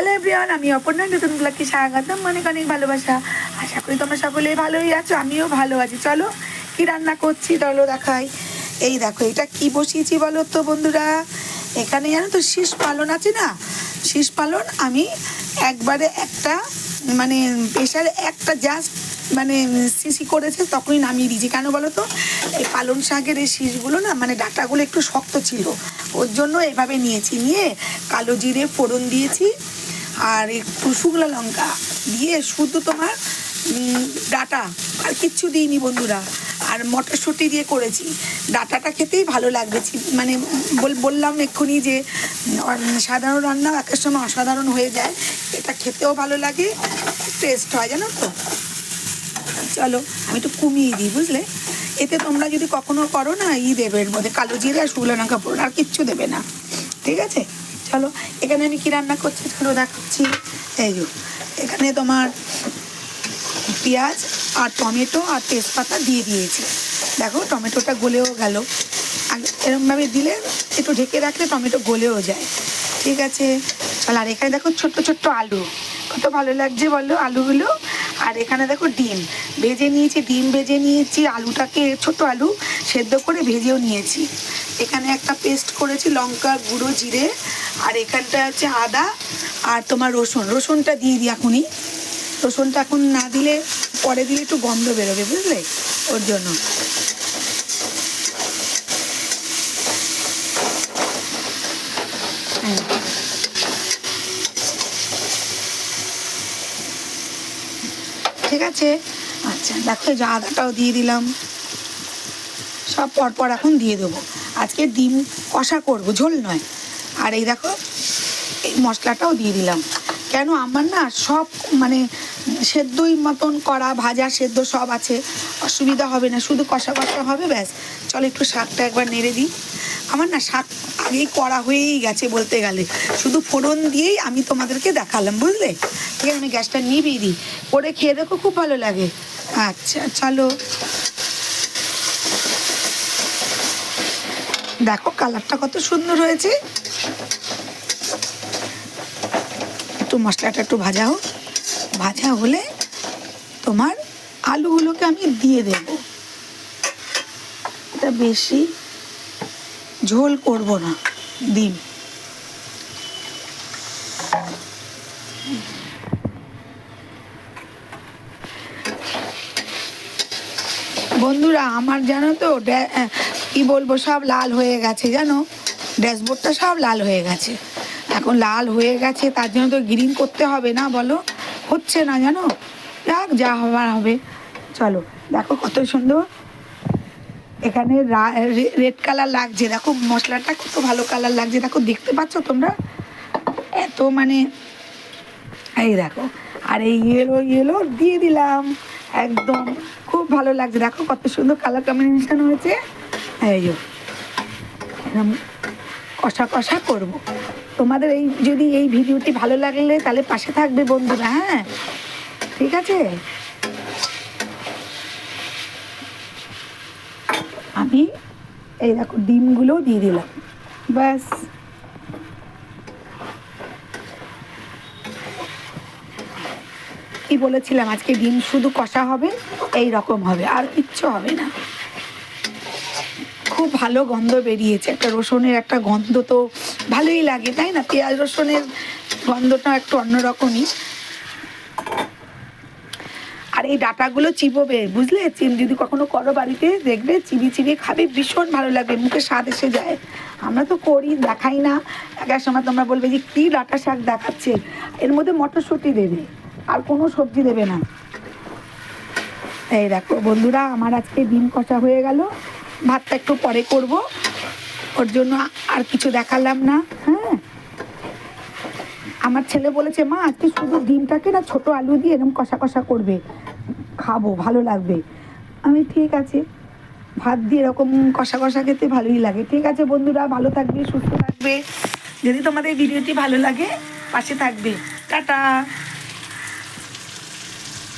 Hello everyone আমি অপর্ণা, নতুন ব্লগকে স্বাগতম, অনেক অনেক ভালোবাসা। আশা করি তোমরা সকলেই ভালোই আছো, আমিও ভালো আছি। চলো, কি রান্না করছি? চলো দেখাই। এই দেখো, এটা কি বসিয়েছি বলো তো বন্ধুরা? এখানে জানো তো শীষ পালন আছে না? শীষ পালন আমি একবারে একটা মানে প্রেশারে একটা জাস্ট মানে সিসি করেছে, তখনই নামিয়ে দিয়েছি। কেন বলো তো? এই পালং শাকের এই শীষগুলো না মানে ডাটাগুলো একটু শক্ত ছিল। ওর জন্য এভাবে নিয়েছি। নিয়ে কালো জিরে ফোড়ন দিয়েছি। আর একটু শুকনো লঙ্কা দিয়ে শুধু তোমার ডাটা আর কিচ্ছু দিইনি বন্ধুরা। আর মটরশুঁটি দিয়ে করেছি। ডাটাটা খেতেই ভালো লাগবেছি মানে বল- বললাম এক্ষুনি যে সাধারণ রান্না একের সময় অসাধারণ হয়ে যায়। এটা খেতেও ভালো লাগে টেস্ট হয়, জানো তো? চলো, আমি একটু কমিয়ে দিই, বুঝলে? এতে তোমরা যদি কখনো করো না, ই দেবে এর মধ্যে কালো জিরে আর শুকনো লঙ্কা পড়ো আর কিচ্ছু দেবে না। ঠিক আছে? চলো, এখানে আমি কি রান্না করছি? চলো দেখাচ্ছি। এই এখানে তোমার পেঁয়াজ আর টমেটো আর তেজপাতা দিয়ে দিয়েছি। দেখো, টমেটোটা গলেও গেল। এরমভাবে দিলে একটু ঢেকে রাখলে টমেটো গলেও যায়। ঠিক আছে? চল, আর এখানে দেখো ছোট্ট ছোট্ট আলু। কত ভালো লাগছে বলো আলুগুলো? আর এখানে দেখো ডিম। ভেজে নিয়েছি, ডিম ভেজে নিয়েছি, আলুটাকে ছোট আলু সেদ্ধ করে ভেজেও নিয়েছি। এখানে একটা পেস্ট করেছি, লঙ্কা গুঁড়ো, জিরে, আর এখানটা হচ্ছে আদা আর তোমার রসুন। রসুনটা দিয়ে দিই এখনই। রসুনটা এখন না দিলে, পরে দিলে একটু গন্ধ বেরোবে, বুঝলে? ওর জন্য। ঠিক আছে? আচ্ছা দেখো, এই যে আদাটাও দিয়ে দিলাম। সব পরপর এখন দিয়ে দেবো। আজকে ডিম কষা করব, ঝোল নয়। আর এই দেখো, এই মশলাটাও দিয়ে দিলাম। কেন? আমার না সব মানে সেদ্ধই মতন করা, ভাজা, সেদ্ধ সব আছে। অসুবিধা হবে না, শুধু কষা কষা হবে, ব্যাস। চলো একটু শাকটা একবার নেড়ে দিই। আমার না শাক আগেই করা হয়েই গেছে বলতে গেলে। শুধু ফোড়ন দিয়েই আমি তোমাদেরকে দেখালাম, বুঝলে? ঠিক আছে, আমি গ্যাসটা নিভিয়ে দিই। করে খেয়ে দেখো, খুব ভালো লাগে। আচ্ছা চলো। দেখো, কালারটা কত সুন্দর হয়েছে। একটু মশলাটা একটু ভাজা হোক ভাজা হলে তোমার আলুগুলোকে আমি দিয়ে দেব। এটা বেশি ঝোল করব না, ডিম। বন্ধুরা, আমার জানো তো কি বলব, সব লাল হয়ে গেছে, জানো? ড্যাশবোর্ডটা সব লাল হয়ে গেছে। এখন লাল হয়ে গেছে, তার জন্য তো গ্রিন করতে হবে না, বলো? হচ্ছে না জানো? যাক, যা হবার হবে। চলো, দেখো কত সুন্দর। এখানে রেড কালার লাগছে। দেখো, মশলাটা কত ভালো কালার লাগছে। দেখো, দেখতে পাচ্ছ তোমরা? এত মানে এই দেখো, আর এই ইয়েলো ইয়েলো দিয়ে দিলাম। একদম খুব ভালো লাগছে। দেখো কত সুন্দর কালার কম্বিনেশন হয়েছে। এই কষা কষা করব। তোমাদের এই যদি এই ভিডিওটি ভালো লাগলে তাহলে পাশে থাকবে বন্ধুরা হ্যাঁ? ঠিক আছে? আমি এই দেখো ডিমগুলোও দিয়ে দিলাম। ব্যাস। কি বলেছিলাম, আজকে ডিম শুধু কষা হবে, এই রকম হবে, আর কিচ্ছু হবে না। খুব ভালো গন্ধ বেরিয়েছে। একটা রসুনের একটা গন্ধ তো ভালোই লাগে, তাই না? পেঁয়াজ রসুনের গন্ধটা একটু অন্যরকমই। আর এই ডাটাগুলো চিবোবে, বুঝলে? চিম যদি কখনো করো বাড়িতে, দেখবে চিবি চিবি খাবে, ভীষণ ভালো লাগবে, মুখে স্বাদ এসে যায়। আমরা তো করি, দেখাই না। এক এক সময় তোমরা বলবে যে, কী ডাটা শাক দেখাচ্ছে? এর মধ্যে মটরশুঁটি দেবে, আর কোনো সবজি দেবে না। এই দেখো বন্ধুরা, আমার আজকে ডিম কষা হয়ে গেল। ভাতটা একটু পরে করব। ওর জন্য আর কিছু দেখালাম না হ্যাঁ? আমার ছেলে বলেছে, মা, আজকে শুধু ডিমটাকে না ছোট আলু দিয়ে এরকম কষা কষা করবে। খাব, ভালো লাগবে। আমি, ঠিক আছে। ভাত দিয়ে এরকম কষা কষা খেতে ভালোই লাগে। ঠিক আছে বন্ধুরা, ভালো থাকবে, সুস্থ থাকবে। যদি তোমাদের ভিডিওটি ভালো লাগে, পাশে থাকবে। টাটা।